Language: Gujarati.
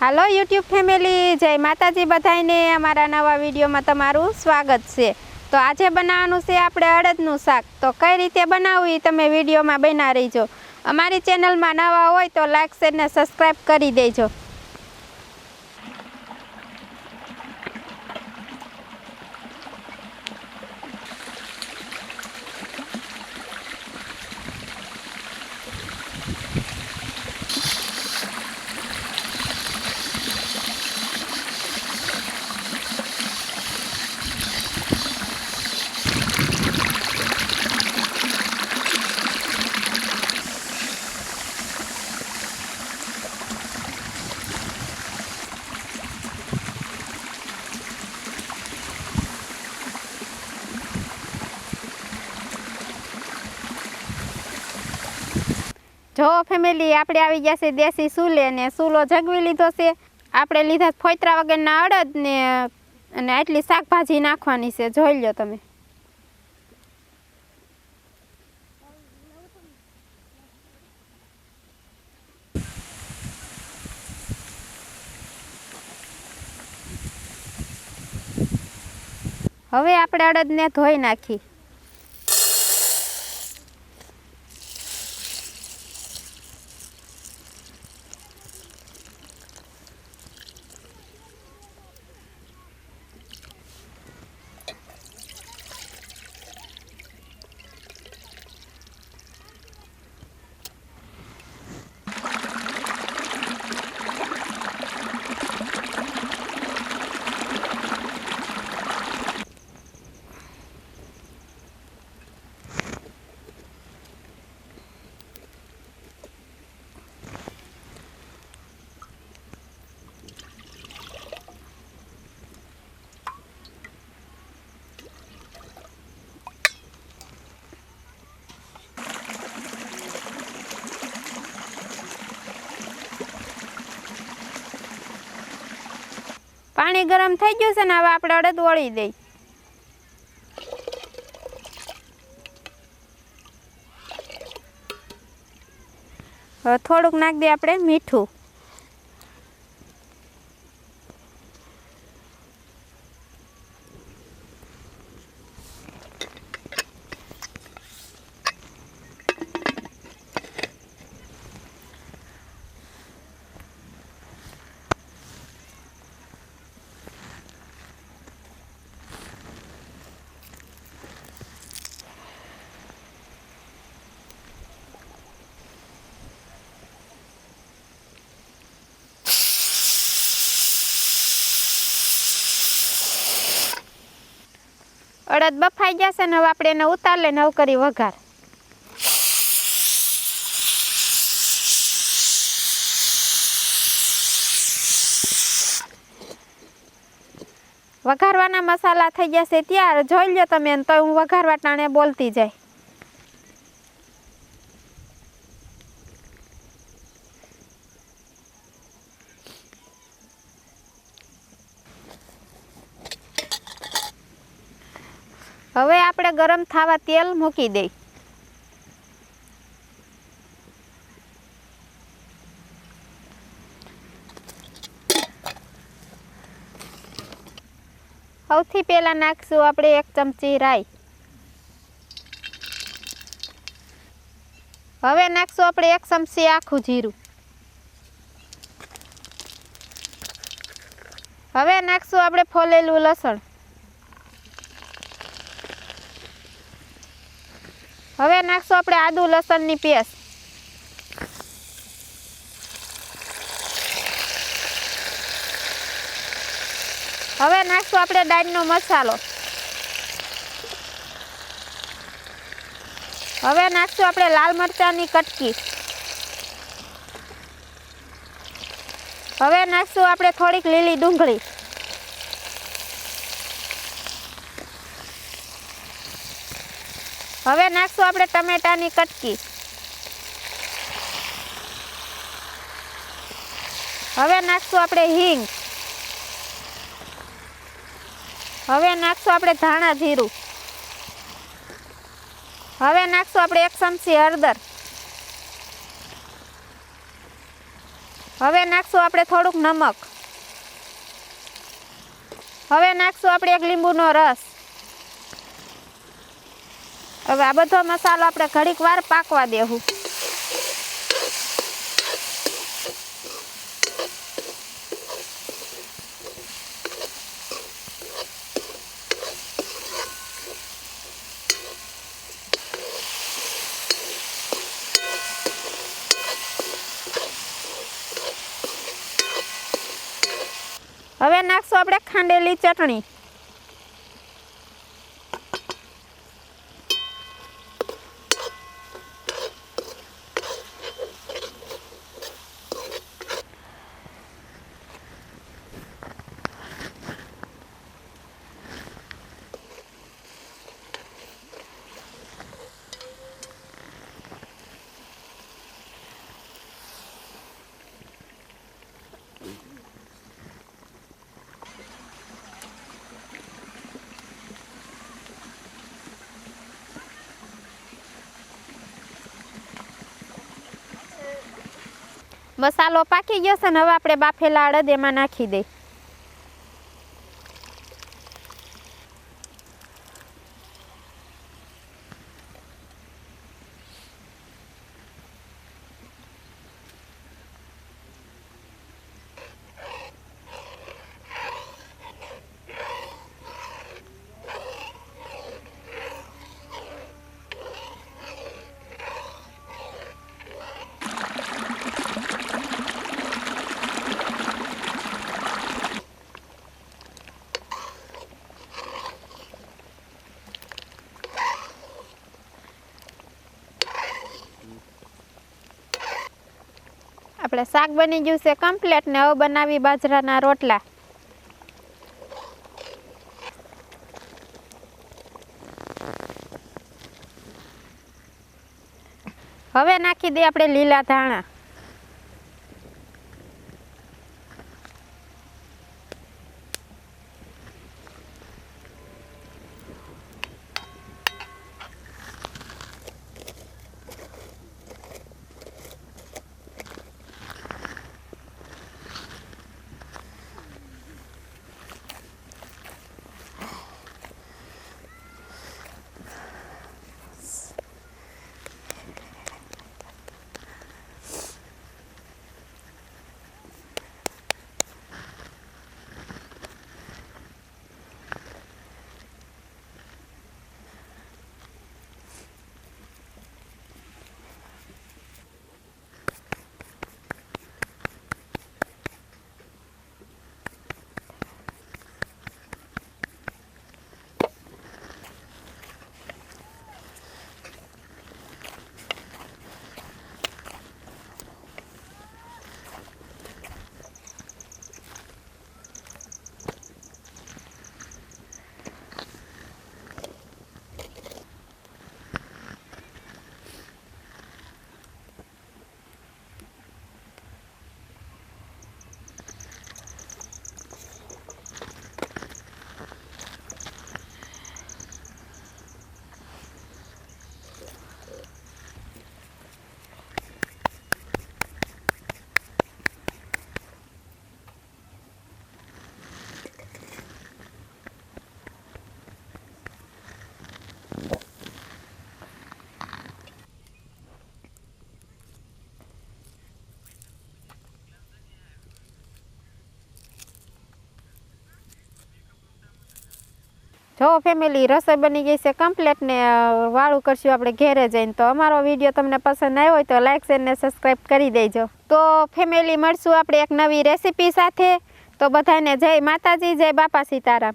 હાલો યુટ્યુબ ફેમિલી, જય માતાજી બધાને અમારા નવા વિડીયોમાં તમારું સ્વાગત છે. તો આજે બનાવવાનું છે આપણે અડદનું શાક. તો કઈ રીતે બનાવવું એ તમે વિડીયોમાં બના રહીજો. અમારી ચેનલમાં નવા હોય તો લાઈક, શેર ને સબસ્ક્રાઈબ કરી દેજો. જો ફેમિલી આપણે આવી ગયા છે દેશી સૂલે ને સૂલો જગવી લીધો છે. આપણે લીધા ફોતરા વગરના અડદ ને, અને આટલી શાકભાજી નાખવાની છે. જોઈ લો તમે. હવે આપણે અડદને ધોઈ નાખી. પાણી ગરમ થઈ ગયું છે ને હવે આપણે અડદ વળી દઈ. થોડુંક નાખી દઈએ આપણે મીઠું. અડદ બફાઈ જશે ને હવે આપણે એને ઉતાર લઈને હવે કરી વઘાર. વઘારવાના મસાલા થઈ ગયા છે ત્યારે જોઈ લો તમે તો હું વઘારવા ટાણે બોલતી જાય હવે આપણે ગરમ થવા તેલ મૂકી દઈ સૌથી પહેલા નાખશું આપણે એક ચમચી રાઈ. હવે નાખશું આપણે એક ચમચી આખું જીરું. હવે નાખશું આપણે ફોલેલું લસણ. હવે નાખશું આપણે આદુ લસણની પેસ્ટ. હવે નાખશું આપણે દાળનો મસાલો. હવે નાખશું આપણે લાલ મરચાંની કટકી. હવે નાખશું આપણે થોડીક લીલી ડુંગળી. હવે નાખશું આપણે ટમેટાની કટકી. હવે નાખશું આપણે હિંગ. હવે નાખશું આપણે ધાણા જીરું. હવે નાખશું આપણે એક ચમચી હળદર. હવે નાખશું આપણે થોડુંક નમક. હવે નાખશું આપણે એક લીંબુનો રસ. હવે આ બધો મસાલો આપણે ઘડીક વાર પાકવા દેવું હવે નાખશું આપણે ખાંડેલી ચટણી. મસાલો પાકી ગયો છે ને હવે આપણે બાફેલા અડદ એમાં નાખી દઈ. આપણે શાક બની ગયું છે કમ્પ્લેટ ને હવે બનાવી બાજરાના રોટલા. હવે નાખી દઈએ આપણે લીલા ધાણા. જો ફેમિલી રસોઈ બની ગઈ છે કમ્પ્લેટ ને વાળું કરશું આપણે ઘેરે જઈને. તો અમારો વીડિયો તમને પસંદ આવ્યો હોય તો લાઇક શેર ને સબસ્ક્રાઈબ કરી દેજો. તો ફેમિલી મળશું આપણે એક નવી રેસીપી સાથે. તો બધાને જય માતાજી, જય બાપા સીતારામ.